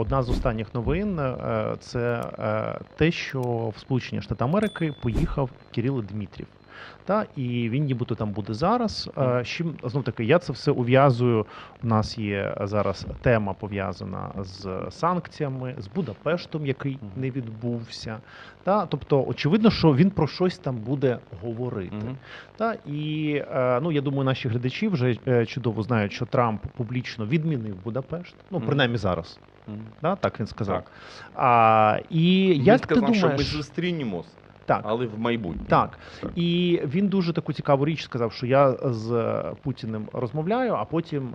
одна з останніх новин е, це е, те, що в Сполучені Штати Америки поїхав Кирило Дмитрів. Та і він нібито там буде зараз. Е, чим знов таки я це все ув'язую. У нас є зараз тема пов'язана з санкціями, з Будапештом, який не відбувся. Та тобто, очевидно, що він про щось там буде говорити. Та і ну я думаю, наші глядачі вже чудово знають, що Трамп публічно відмінив Будапешт. Ну принаймні зараз. Да, так він сказав. Так. А, і Він як сказав, ти що ми думаєш, зустрінемось, так, але в майбутньому. так. Так. І він дуже таку цікаву річ сказав, що я з Путіним розмовляю, а потім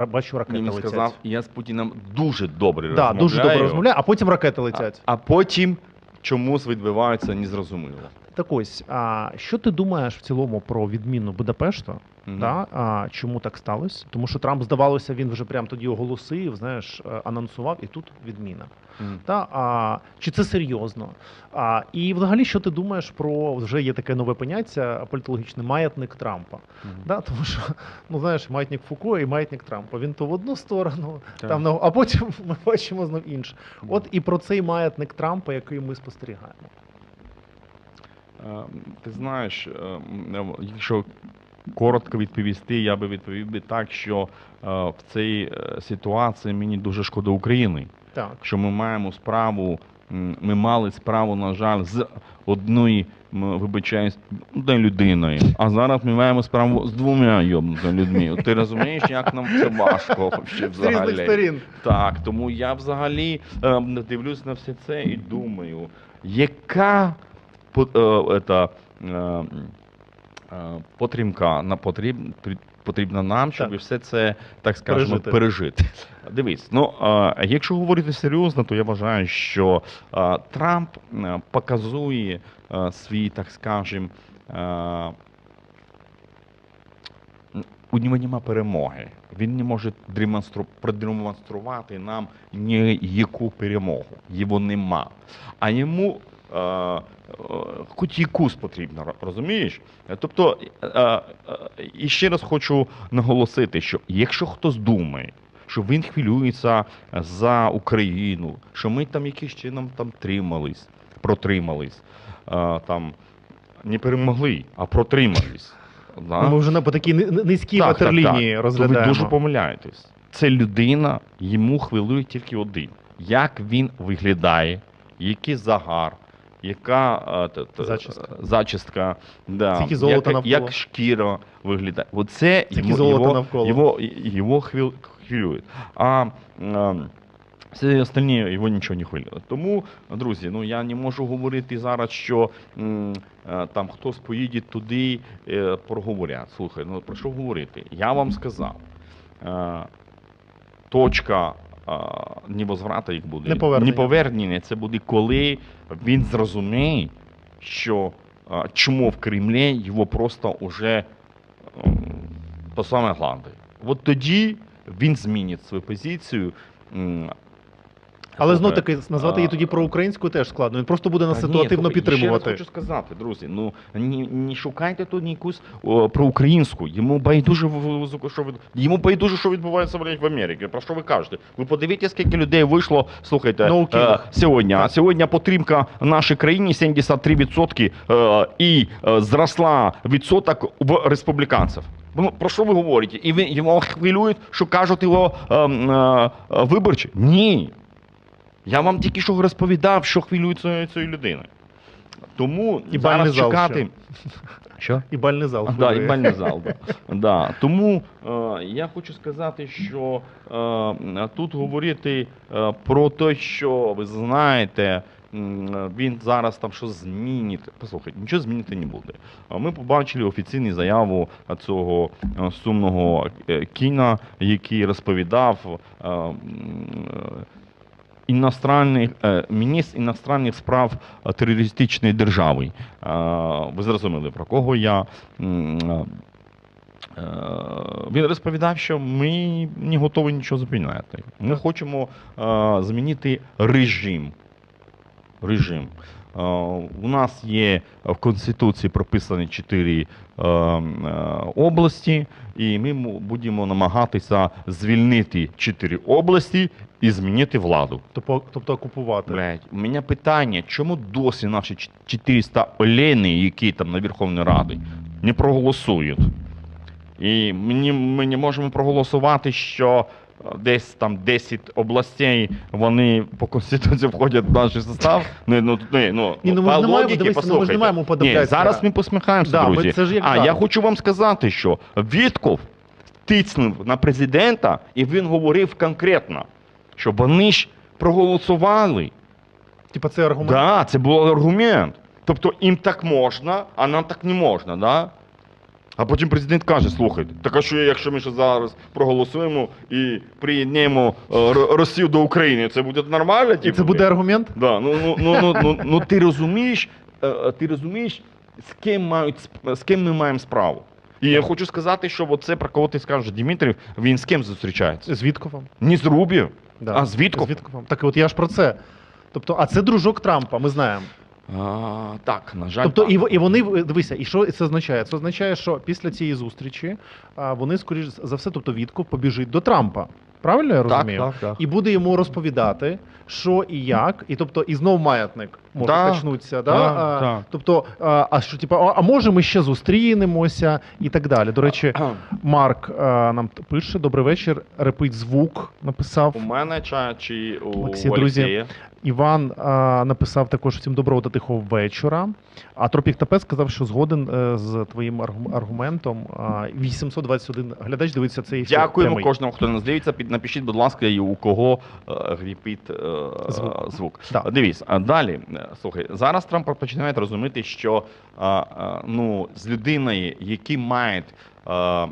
е, бачу ракети Він летять. сказав, я з Путіним дуже добре да, розмовляю. дуже добре розмовляю, а потім ракети А, летять. а потім чомусь відбувається незрозуміло. Так ось, а що ти думаєш в цілому про відміну Будапешту? Мгм. Да? А, чому так сталося? Тому що Трамп, здавалося, він вже прямо тоді оголосив, знаєш, е, анонсував, і тут відміна. Мгм. Та, а, чи це серйозно? А, і взагалі, що ти думаєш про вже є таке нове поняття політологічне маятник Трампа? Мгм. Да? Тому що, ну знаєш, маятник Фуко і маятник Трампа. Він то в одну сторону, там, а потім ми бачимо знов інше. От і про цей маятник Трампа, який ми спостерігаємо. Е, Ти знаєш, е, е, якщо коротко відповісти, я би відповів би так, що в цій ситуації мені дуже шкода України. Так. Що ми маємо справу, ми мали справу, на жаль, з одною, м, вибачаюсь, одною людиною. А зараз ми маємо справу з двома йобнутими людьми. Ти розумієш, як нам це важко вообще З різних взагалі? сторін. Так, тому я взагалі е, дивлюсь на все це і думаю, яка е, ета, е, е, потримка на потріб, потрібна нам, щоб Так. все це, так скажемо, Пережити. пережити. Дивись, ну якщо говорити серйозно, то я вважаю, що Трамп показує свій, так скажемо, у нього нема перемоги. Він не може демонстру... продемонструвати нам ніяку перемогу. Його нема. А йому е, е, якусь потрібно, розумієш? Е, Тобто, е, і ще раз хочу наголосити, що якщо хтось думає, що він хвилюється за Україну, що ми там якимось чином там тримались, протримались, там не перемогли, а протримались. Да? Ми вже на по такій ни- ни- низькій Так, ватерлінії так. То розглядаємо. ви дуже помиляєтесь. Це людина, йому хвилює тільки один. Як він виглядає, який загар, яка е, т- Зачіска. зачіска да, золота як, як шкіра виглядає. Оце його, навколо. його, його хвил- хвилює. А е, всі остальні його нічого не хвилює. Тому, друзі, ну я не можу говорити зараз, що м, е, там хтось поїде туди, е, проговорять. Слухай, ну про що говорити? Я вам сказав. Е, точка е, невозврата їх буде. Неповернення. Неповернення це буде, коли він зрозуміє, що чому в Кремлі його просто уже по саме гланди. От тоді він змінить свою позицію. Але знов таки назвати її тоді проукраїнську теж складно. Він просто буде нас ні, ситуативно Ще підтримувати. раз хочу сказати, друзі. Ну не, не шукайте тут якусь о, проукраїнську. Йому байдуже в- в- що від... йому байдуже, що відбувається блядь, в Америці. Про що ви кажете? Ви подивіться, скільки людей вийшло. Слухайте No е, сьогодні. А сьогодні підтримка в нашій країні 73% е, і е, зросла відсоток в республіканців. Ну, про що ви говорите? І ви його хвилюють, що кажуть його е, е, виборчі? Ні. Я вам тільки що розповідав, що хвилює цієї цієї людини. Тому І бальний зараз зал чекати. Що? І бальний зал. А, да, і бальний зал. Да. Да. Тому е, я хочу сказати, що е, тут говорити е, про те, що ви знаєте, він зараз там щось змінить. Послухайте, нічого змінити не буде. Ми побачили офіційну заяву цього е, сумного е, кіна, який розповідав. Іностранних е, міністр іностранних справ е, терористичної держави. Е, Ви зрозуміли про кого я. Він розповідав, що ми не готові нічого зупиняти. Ми хочемо змінити режим. Режим. у нас є в Конституції прописані чотири е, е, області, і ми будемо намагатися звільнити чотири області і змінити владу. Тобто, тобто окупувати. Блять, у мене питання, чому досі наші 400 олени, які там на Верховній Раді, не проголосують? І ми не можемо проголосувати, що е, десь там 10 областей, вони по Конституції входять в наш состав. Ну, ну, ну, ну, Ні, ну ми по ж не маємо, логіці, дивися, ну ми ж не послухайте. маємо Ні, зараз ми посміхаємося, Да, ми- друзі. це ж як а так. я хочу вам сказати, що Вітков тицнув на президента, і він говорив конкретно, що вони ж проголосували. Типа це аргумент. Да, це був аргумент. Тобто їм так можна, а нам так не можна, да? А потім президент каже: слухайте, так а що якщо ми ще зараз проголосуємо і приєднаємо е, Росію до України, це буде нормально? І Типу? це буде аргумент? Да, ну, ну, ну, ну, ну, ну ти розумієш, е, е, ти розумієш, з ким мають з ким ми маємо справу. І я хочу сказати, що оце про кого ти скажеш, Дмитрів, він з ким зустрічається? З Вітковом. Не з Рубів, Да. а. З Вітковом. Так от я ж про це. Тобто, а це дружок Трампа, ми знаємо. А, так, на жаль. Тобто, так. і, і вони дивися, і що це означає? Це означає, що після цієї зустрічі вони, скоріш за все, тобто Вітков побіжить до Трампа. Правильно я розумію? Так, так, так. І буде йому розповідати, що і як, і тобто, і знов маятник може Так, качнутися. Да? так, а, так. Тобто, а, а що, типу, а, а може ми ще зустрінемося і так далі. До речі, Марк а, нам пише: добрий вечір. Репить звук. Написав У мене чи, чи у Олексія? друзі, Іван а, написав також всім доброго та тихого вечора. А Тропік Тапет сказав, що згоден е, з твоїм аргу- аргументом. А, 821 глядач дивиться цей ефір Дякуємо прямий. кожному, хто нас дивиться. Під- Напишіть, будь ласка, і у кого е, гріпить е, Звук. звук. Да. Дивись, а далі, е, слухай, зараз Трамп починає розуміти, що е, е, ну, з людиною, які мають, е,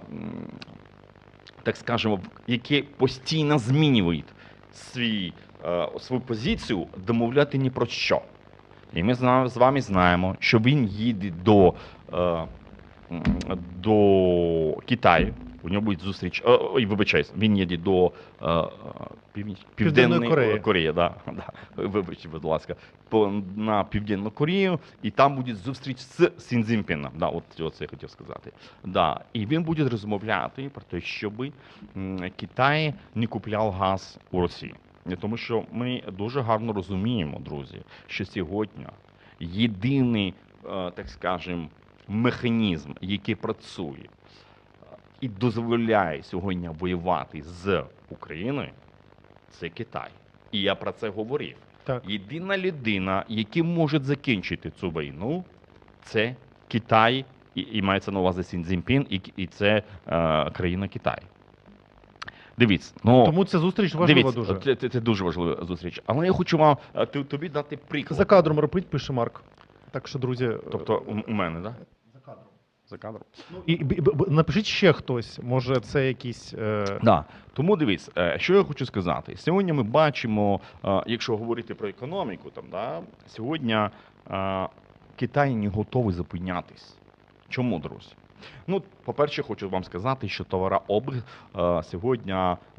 так скажемо, які постійно змінюють свій, е, свою позицію, домовляти ні про що. І ми з вами знаємо, що він їде до, е, до Китаю. У нього буде зустріч. е, Ой, вибачаюсь, він їде до е, е, Південної Південної Кореї. Кореї. да, да. Вибачте, будь ласка, по, на Південну Корею, і там буде зустріч з Сінзінпіном. Да, от, от це я хотів сказати. Да. І він буде розмовляти про те, щоб Китай не купляв газ у Росії. Е, Тому що ми дуже гарно розуміємо, друзі, що сьогодні єдиний, так скажем, механізм, який працює і дозволяє сьогодні воювати з Україною, це Китай. І я про це говорив. Так. Єдина людина, яка може закінчити цю війну, це Китай, і, і мається на увазі Сін Цзіньпін, і, і це е, країна Китай. Дивіться, ну Тому ця зустріч важлива дивіться, дуже. Це, це, це дуже важлива зустріч. Але я хочу вам е, тобі дати приклад. За кадром ропить, пише Марк. Так що, друзі, Тобто у мене, так? Да? За кадром. Кадром. І, б- напишіть ще хтось. Може, це якісь. Е... Да. Тому дивись, е, що я хочу сказати. Сьогодні ми бачимо, е, якщо говорити про економіку, там, да, сьогодні е, Китай не готовий зупинятись. Чому, друзі? Ну, по-перше, хочу вам сказати, що товарообіг е, сьогодні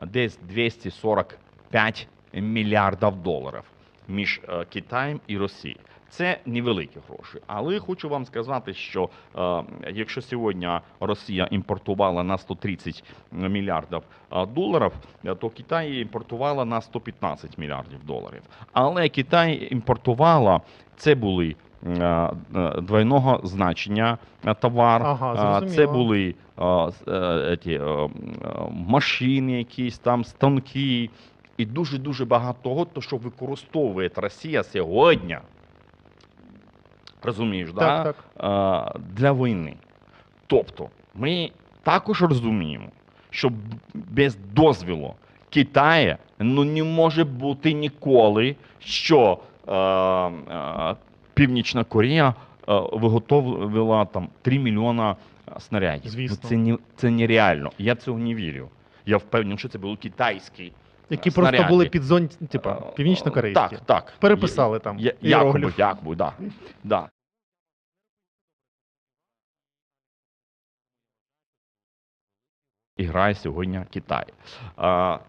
десь 245 мільярдів доларів між Китаєм і Росією. Це невеликі гроші, але хочу вам сказати, що е, якщо сьогодні Росія імпортувала на 130 мільярдів е, доларів, е, то Китай імпортувала на 115 мільярдів доларів. Але Китай імпортувала це були е, двойного значення товар. Ага. Це були з- е, ті, е, машини, якісь там станки, і дуже дуже багато того, то, що використовує Росія сьогодні. Розумієш, да? Так, так. е, для війни. Тобто, ми також розуміємо, що без дозволу Китаю ну, не може бути ніколи, що е, е, Північна Корея е, виготовила там 3 мільйона снарядів. Звісно. Ну, це, не, це нереально. Я цього не вірю. Я впевнений, що це були китайські. Які снаряди. просто були під зон, типа, Е, північно-корейські. Так, так. Переписали там. Я, якоби, іерогліф. якоби, да. да. І грає сьогодні Китай. А,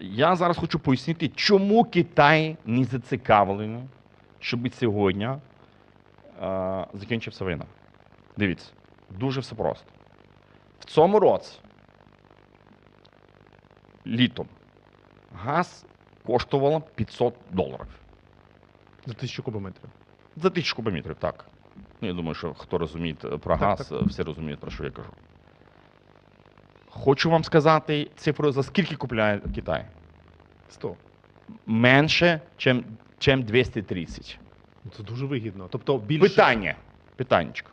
я зараз хочу пояснити, чому Китай не зацікавлений, щоб сьогодні е, закінчився війна. Дивіться, дуже все просто. В цьому році, літом, газ коштувало 500 доларів. За тисячу кубометрів. За тисячу кубометрів, так. Ну, я думаю, що хто розуміє про Так, газ, так. е, всі розуміють, про що я кажу. Хочу вам сказати цифру, за скільки купляє Китай? 100. Менше, чим, чим 230. Ну, Це дуже вигідно. Тобто більше. Питання. Питаннячко.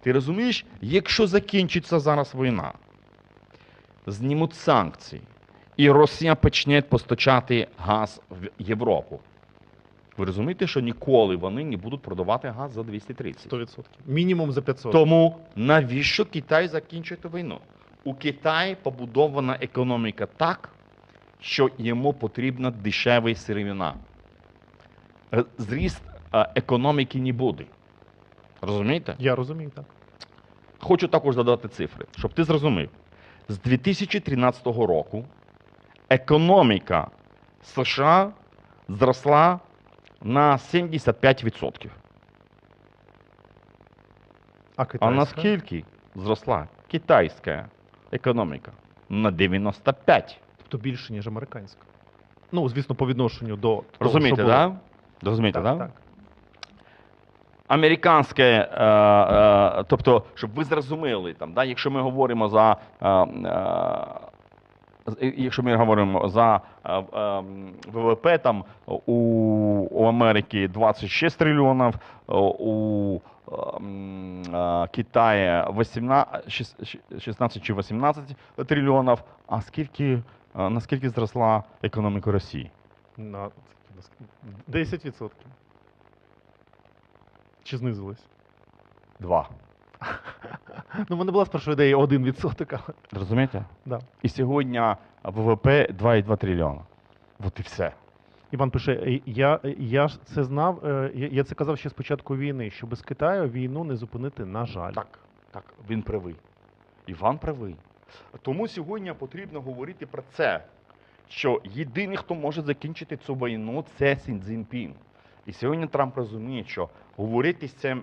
Ти розумієш, якщо закінчиться зараз війна, знімуть санкції, і Росія почне постачати газ в Європу. Ви розумієте, що ніколи вони не будуть продавати газ за 230? 100%. Мінімум за 500. Тому навіщо Китай закінчити війну? У Китаї побудована економіка так, що йому потрібна дешева сировина. Е, Зріст е, економіки не буде. Розумієте? Я розумію, так. Хочу також додати цифри, щоб ти зрозумів. З 2013 року економіка США зросла на 75%. А А наскільки зросла китайська економіка? На 95%. Тобто більше, ніж американська. Ну, звісно, по відношенню до. того, Розумієте, що було. так? Розумієте, Так, да? так. Американське, е, е, тобто, щоб ви зрозуміли, там, да, якщо ми говоримо за. Е, е, якщо ми говоримо за е, е, ВВП, там у, Америки 26 трильйонів, е, у е, м, е, Китаї 18, шіс- ші- 16 чи 18 трильйонів. А скільки, наскільки зросла економіка Росії? На 10%. Чи знизилось? Два. Ну, мене була спершу ідея 1%, але Розумієте? да. І сьогодні ВВП 2,2 трильйона. От і все. Іван пише: «Е, я, я ж це знав, е, я, я це казав ще з початку війни, що без Китаю війну не зупинити, на жаль. Так, так, він правий. Іван правий. Тому сьогодні потрібно говорити про це, що єдиний, хто може закінчити цю війну, це Сін Цзіньпін. І сьогодні Трамп розуміє, що говорити з цим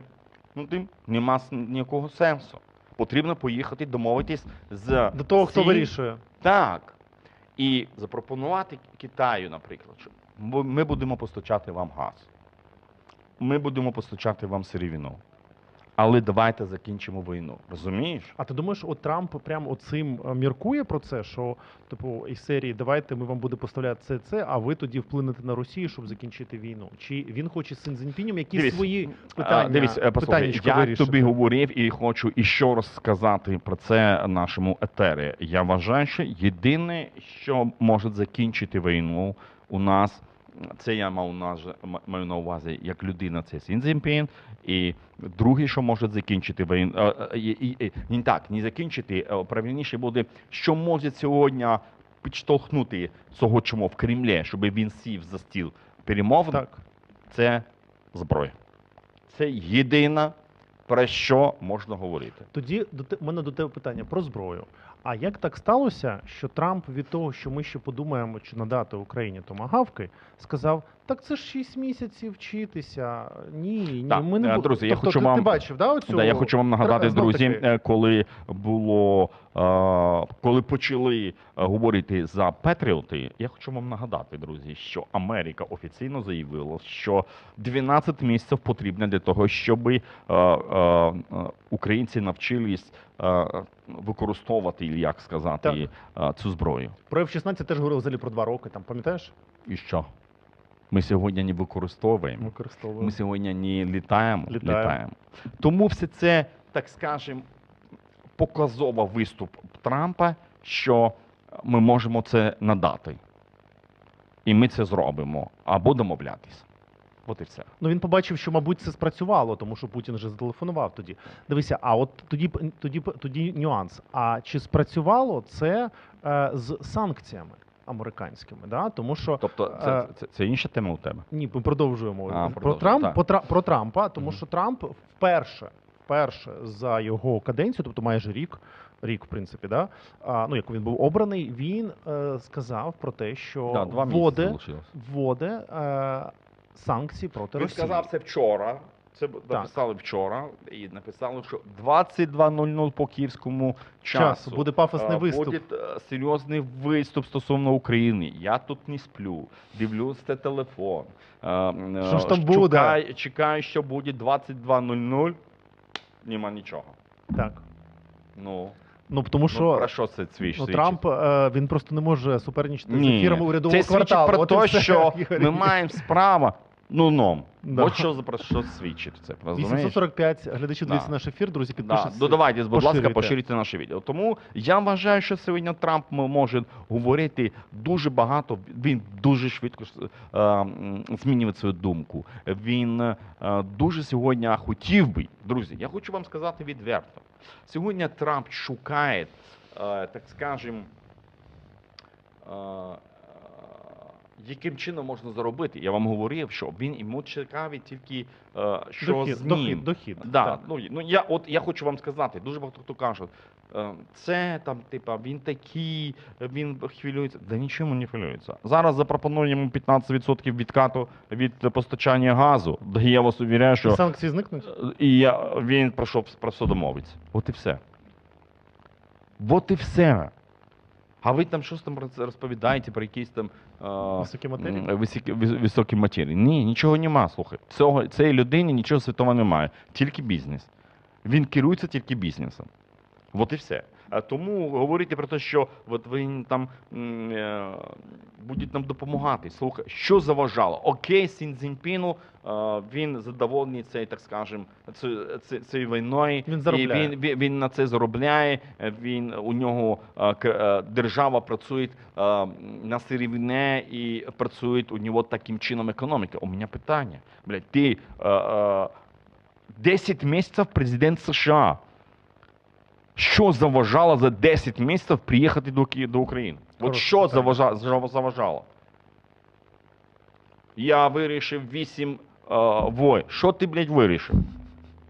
ну, тим нема с- ніякого сенсу. Потрібно поїхати домовитись з До того, хто вирішує. Так. І запропонувати Китаю, наприклад, що ми будемо постачати вам газ. Ми будемо постачати вам сировину. Але давайте закінчимо війну. Розумієш? А ти думаєш, от Трамп прям оцим е, міркує про це, що типу із серії давайте ми вам будемо поставляти це, це, а ви тоді вплинете на Росію, щоб закінчити війну? Чи він хоче з Цзіньпінем якісь Дивись, свої питання, Дивись, е, послухай, я вирішити? тобі говорив і хочу іще раз сказати про це нашому етері. Я вважаю, що єдине, що може закінчити війну у нас, це я мав на, маю на увазі як людина, це Сін І друге, що може закінчити війну, е, е, не так, не закінчити, е, правильніше буде, що може сьогодні підштовхнути цього чому в Кремлі, щоб він сів за стіл перемовин, Так. це зброя. Це єдине, про що можна говорити. Тоді до те, мене до тебе питання про зброю. А як так сталося, що Трамп від того, що ми ще подумаємо, чи надати Україні томагавки, сказав: так це ж 6 місяців вчитися. Ні, ні, Так, ми не е, друзі, я тобто, хочу ти, вам- ти бачив, да, оцю? Да, я хочу вам нагадати, друзі, е, коли було коли почали е, говорити за Петріоти, я хочу вам нагадати, друзі, що Америка офіційно заявила, що 12 місяців потрібно для того, щоб е, українці навчились використовувати, як сказати, е, цю зброю. Про F-16 теж говорив взагалі про два роки, там, пам'ятаєш? І що? Ми сьогодні не використовуємо. Використовували. Ми сьогодні не літаємо, Літаємо. літаємо. Тому все це, так скажемо, показова виступ Трампа, що ми можемо це надати. І ми це зробимо або домовлятись. От і все. Ну він побачив, що, мабуть, це спрацювало, тому що Путін вже зателефонував тоді. Дивися, а от тоді тоді тоді нюанс. А чи спрацювало це е, з санкціями американськими? Да? Тому що Тобто, це, Е, це, це інша тема у тебе. ні, ми продовжуємо А, про Трамп про, про Трампа, тому Мгм. що Трамп вперше, вперше за його каденцію, тобто майже рік. Рік, в принципі, да? а, ну як він був обраний, він е, сказав про те, що Да, вводе, вводе е, санкції проти Він Росії. сказав це вчора. Це написали вчора і написали, що 22.00 по київському часу. Час, буде пафосний Е, виступ. Буде серйозний виступ стосовно України. Я тут не сплю, дивлюсь це телефон. Е, е, Що ж там буде? Чекаю, чекаю, що буде 22.00. Нема нічого. Так. Ну, Ну тому ну що про що це свідчить? ну, Трамп е, він просто не може суперничати з ефірами Це урядового свідчить кварталу. про От і те, що ми маємо справу. Ну, ном. Да. От що про що свідчить це. Розумієш? 845 глядачів Да. дивляться наш ефір, друзі, Да. підпишіться. Додавайте, будь ласка, поширюйте. наше відео. Тому я вважаю, що сьогодні Трамп може говорити дуже багато. Він дуже швидко е, змінює свою думку. Він е, дуже сьогодні хотів би, друзі, я хочу вам сказати відверто. Сьогодні Трамп шукає, е, так скажем, е, е, яким чином можна заробити. Я вам говорив, що він йому цікавить тільки е, що Дохід, з ним. дохід, дохід. Да, Так. ну, ну я от я хочу вам сказати, дуже багато хто каже, е, це там, типа, він такий, він хвилюється. Да нічому не хвилюється. Зараз запропоную йому 15% відкату від постачання газу. Я вас увіряю, І санкції зникнуть? е, і я, він пройшов про все домовиться. От і все. От і все. А ви там щось там розповідаєте про якісь там е, Високі матерії? високі, високі матерії. Ні, нічого нема, слухай. Цього, цієї людині нічого святого немає. Тільки бізнес. Він керується тільки бізнесом. От і все. А Тому говорити про те, що от ви там е, будуть нам допомагати. Слухай, що заважало? Окей, Сін Цзіньпіну, е, він задоволений цією, так скажем, ці- ці- цією війною. Він І заробляє. він, він, він на це заробляє. е, Він у нього е, е, держава працює е, на сировине і працює у нього таким чином економіка. У мене питання. Блядь, ти е, е, 10 місяців президент США. Що заважало за 10 місяців приїхати до, Ки- до України? От що заважало, заважало? Я вирішив 8 е, вой. Що ти, блядь, вирішив?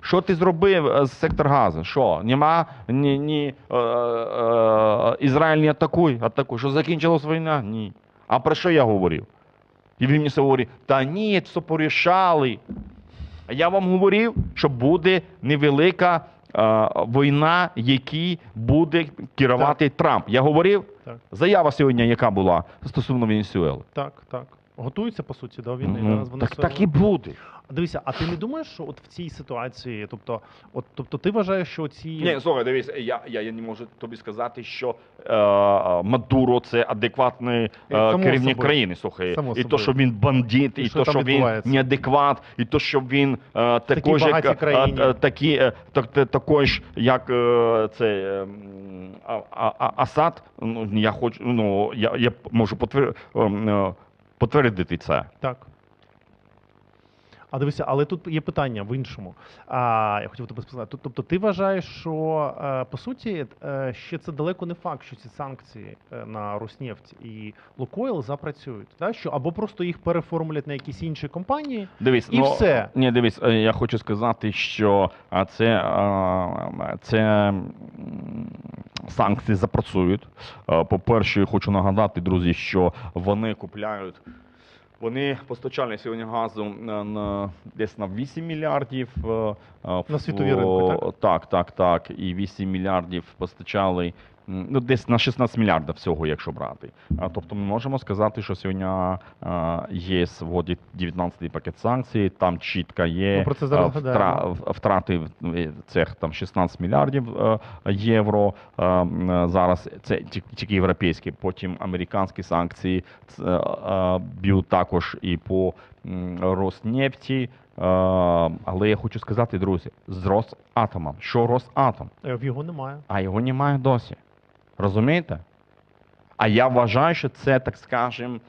Що ти зробив е, з сектор газу? Що? Нема ні, ні е, е, Ізраїль не атакуй, атакуй. Що закінчилась війна? Ні. А про що я говорив? І він мені говорить, та ні, все порішали. А я вам говорив, що буде невелика війна, якій буде керувати Трамп. Я говорив, Так. заява сьогодні, яка була стосовно Венесуели. Так, так. Готуються, по суті, до війни. Мгм. Зараз вони Так, все- так і буде. Дивися, а ти не думаєш, що от в цій ситуації, тобто, от, тобто ти вважаєш, що ці. Ні, слухай, дивись, я, я, я не можу тобі сказати, що е, Мадуро це адекватний е, Само керівник собою. країни. Слухай, Само і то, собою. що він бандит, І і, що то, там що він відбувається. неадекват, і то, що він е, такий же, багатій як, країні. е, е, такі, е, так, та- такий ж, як е, цей е, м, а, а, а- Асад. Ну, я хочу, ну, я, я можу потвер, е, е, підтвердити це. Так. А дивися, але тут є питання в іншому. А, я хотів тебе сказати. Тобто, ти вважаєш, що е, по суті е, ще це далеко не факт, що ці санкції е, на Роснефть і Лукойл запрацюють, так? що або просто їх переформулять на якісь інші компанії. Дивись, І ну, все. Ні, дивись, я хочу сказати, що а, це, це санкції запрацюють. Е, По-перше, хочу нагадати, друзі, що вони купляють. Вони постачали сьогодні газу на, десь на 8 мільярдів е, е, На світові ринку. так? Так, так, так. І 8 мільярдів постачали. Ну, десь на 16 мільярдів всього, якщо брати. Тобто ми можемо сказати, що сьогодні а, ЄС вводить 19-й пакет санкцій, там чітко є про це зараз втра- втрати цих там 16 мільярдів е, євро. Зараз це ті- тільки європейські, потім американські санкції е, б'ють також і по Роснефті. Але я хочу сказати, друзі, з Росатомом. Що Росатом? Е, його немає. а його немає досі. Розумієте? А я вважаю, що це, так скажем,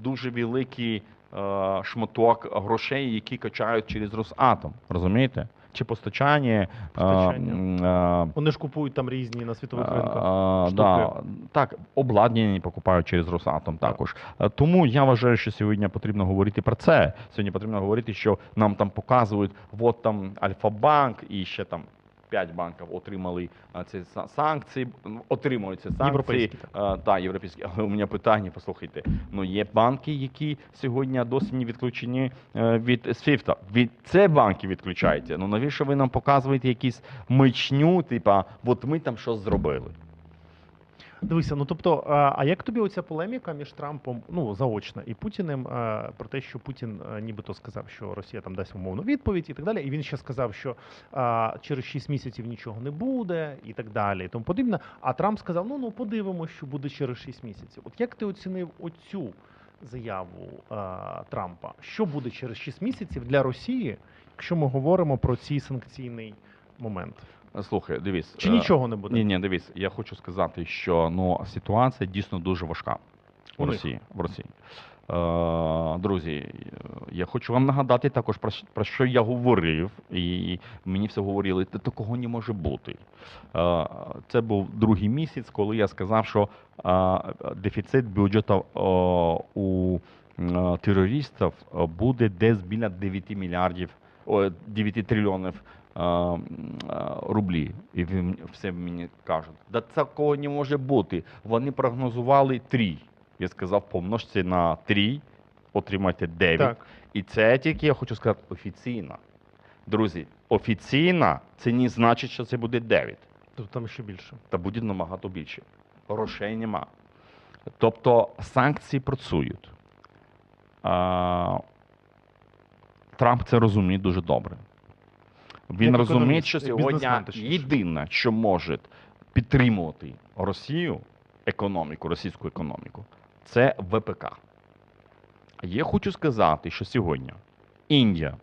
дуже великий е, шматок грошей, які качають через Росатом. Розумієте? Чи постачання. е, Постачання. е, Вони ж купують там різні на світових ринках. а, штуки. да, так, обладнання покупають через Росатом також. Е, Тому я вважаю, що сьогодні потрібно говорити про це. Сьогодні потрібно говорити, що нам там показують, от там Альфа-банк і ще там 5 банків отримали а, ці са- санкції, Отримуються отримують ці санкції. Європейські, А, та європейські. Але у мене питання, послухайте. Ну є банки, які сьогодні досі не відключені е, від СФІФТа. Від це банки відключаєте. Ну навіщо ви нам показуєте якісь мичню, типа, от ми там щось зробили? Дивися, ну тобто, а а як тобі оця полеміка між Трампом, ну заочна, і Путіним е, про те, що Путін е, нібито сказав, що Росія там дасть умовну відповідь і так далі. І він ще сказав, що через 6 місяців нічого не буде, і так далі, і тому подібне. А Трамп сказав: ну ну подивимося, що буде через 6 місяців. От як ти оцінив оцю заяву е, Трампа? Що буде через 6 місяців для Росії, якщо ми говоримо про цей санкційний момент? Слухай, дивись. Чи е, нічого не буде? Ні, ні, дивись, я хочу сказати, що ну ситуація дійсно дуже важка в. Росії. В Росії. Е, друзі, я хочу вам нагадати також про, про що я говорив, і мені все говорили, та такого не може бути. Е, це був другий місяць, коли я сказав, що дефіцит бюджету у терористів буде десь біля 9 мільярдів, о, 9 трильйонів рублі. І все мені кажуть, да такого не може бути. Вони прогнозували 3. Я сказав, помножте на 3, отримайте 9. Так. І це тільки я хочу сказати офіційно. Друзі, офіційно це не значить, що це буде 9. Тобто там ще більше. Та буде набагато більше. Грошей нема. Тобто санкції працюють. А, Трамп це розуміє дуже добре. Він Як розуміє, що сьогодні єдине, що може підтримувати Росію, економіку, російську економіку, це ВПК. Я хочу сказати, що сьогодні Індія,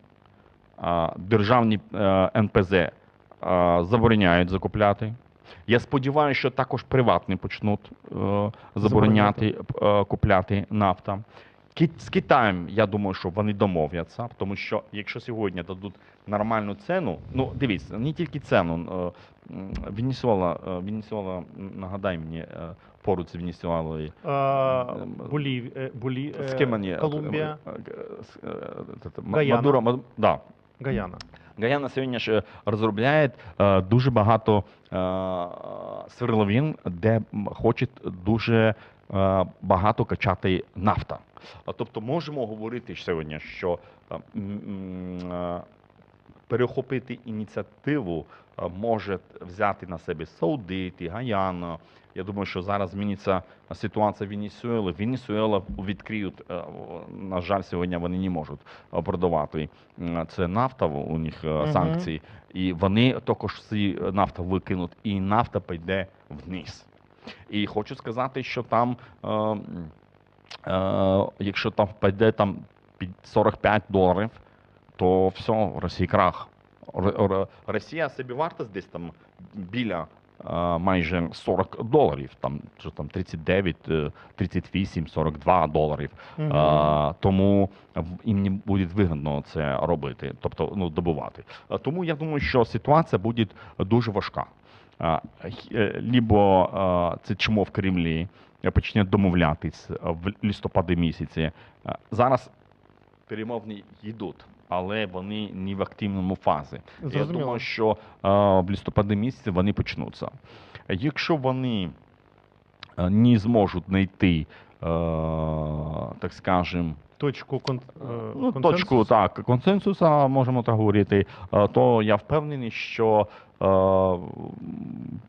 державні е, НПЗ забороняють закупляти. Я сподіваюся, що також приватні почнуть е, забороняти е, купляти нафта. З Китаєм, я думаю, що вони домовляться, тому що якщо сьогодні дадуть нормальну ціну, ну дивіться, не тільки ціну. е, Венесуела, е, Венесуела, нагадай мені, е, поруч з Венесуелою, Болів, Болі, з ким вони? Колумбія, Гаяна. Мадуро, Мад- да, Гаяна. Гаяна сьогодні ж розробляє дуже багато сверловин, де хочуть дуже багато качати нафта. Тобто можемо говорити сьогодні, що е, е, перехопити ініціативу е, може взяти на себе Саудити, Гаяна. Я думаю, що зараз зміниться ситуація в Венесуелі. Венесуела відкриють, е, на жаль, сьогодні вони не можуть е, продавати це нафта, у них е, санкції, і вони також всі нафта викинуть, і нафта піде вниз. І хочу сказати, що там, е, е, якщо там піде там під 45 доларів, то все, Росії крах. Росія собі вартість десь там біля е, майже 40 доларів, там, що там 39, е, 38, 42 доларів. Мгм. А, тому їм не буде вигідно це робити, тобто ну, добувати. Тому я думаю, що ситуація буде дуже важка. Е, Лібо це чмо в Кремлі е, почне домовлятись в листопаді місяці. Зараз перемовні йдуть, але вони не в активному фазі. Я думаю, що а, в листопаді місяці вони почнуться. Якщо вони не зможуть знайти, а, так скажем, Точку кон... е, ну, консенсусу. точку так, консенсуса, можемо так говорити, то я впевнений, що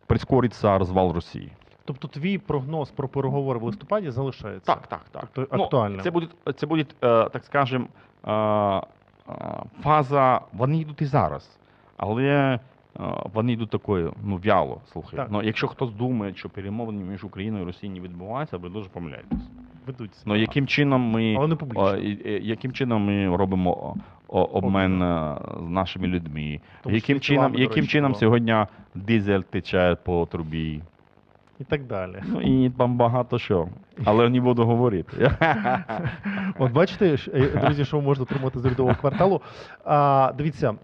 прискориться розвал Росії. Тобто твій прогноз про переговори в листопаді залишається. Так, так, так. Тобто актуальним. це буде, це буде, е, так скажем, е, е, фаза. Вони йдуть і зараз, але е, вони йдуть такою, ну, вяло. Слухай. Так. Ну, якщо хтось думає, що перемовини між Україною і Росією не відбуваються, ви дуже помиляєтесь. Ведуться. Ну, яким чином ми, Але не публічно. е, яким чином ми робимо обмен е, з нашими людьми? Яким чином, яким чином сьогодні дизель тече по трубі? І так далі. Ну і там багато що. Але не буду говорити. От бачите, е, друзі, що можна отримати з урядового кварталу. А, дивіться,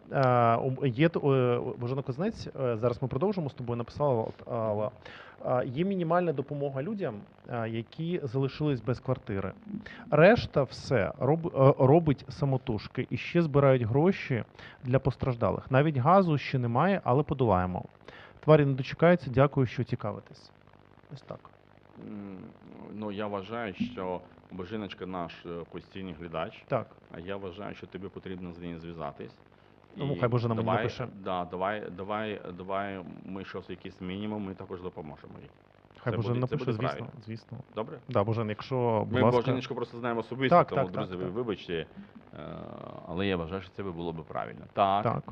є е, Божена Кознець. е, Зараз ми продовжимо з тобою. Написала Є мінімальна допомога людям, які залишились без квартири. Решта все роб, робить самотужки і ще збирають гроші для постраждалих. Навіть газу ще немає, але подолаємо. Тварі не дочекаються. Дякую, що цікавитесь. Ось так. Ну, я вважаю, що Божиночка наш е, постійний глядач. Так. А я вважаю, що тобі потрібно з нею зв'язатись. Ну, хай Божена мені давай, напише. Да, давай, давай, давай ми щось якийсь мінімум, ми також допоможемо їй. Хай Це Божен буде- це напише, звісно. правильно. звісно. Добре? Да, Божен, якщо, будь Ми ласка. Божиночку просто знаємо особисто, Так, тому, так, друзі, так, ви так. вибачте, е, але я вважаю, що це би було б правильно. Так, Так.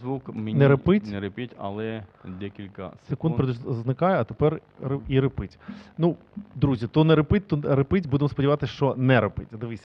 Звук мені Не репить? не репить але декілька Секунд секунд. зникає, а тепер і репить. Ну, друзі, то не репить, то репить. Будемо сподіватися, що не репить. Дивись.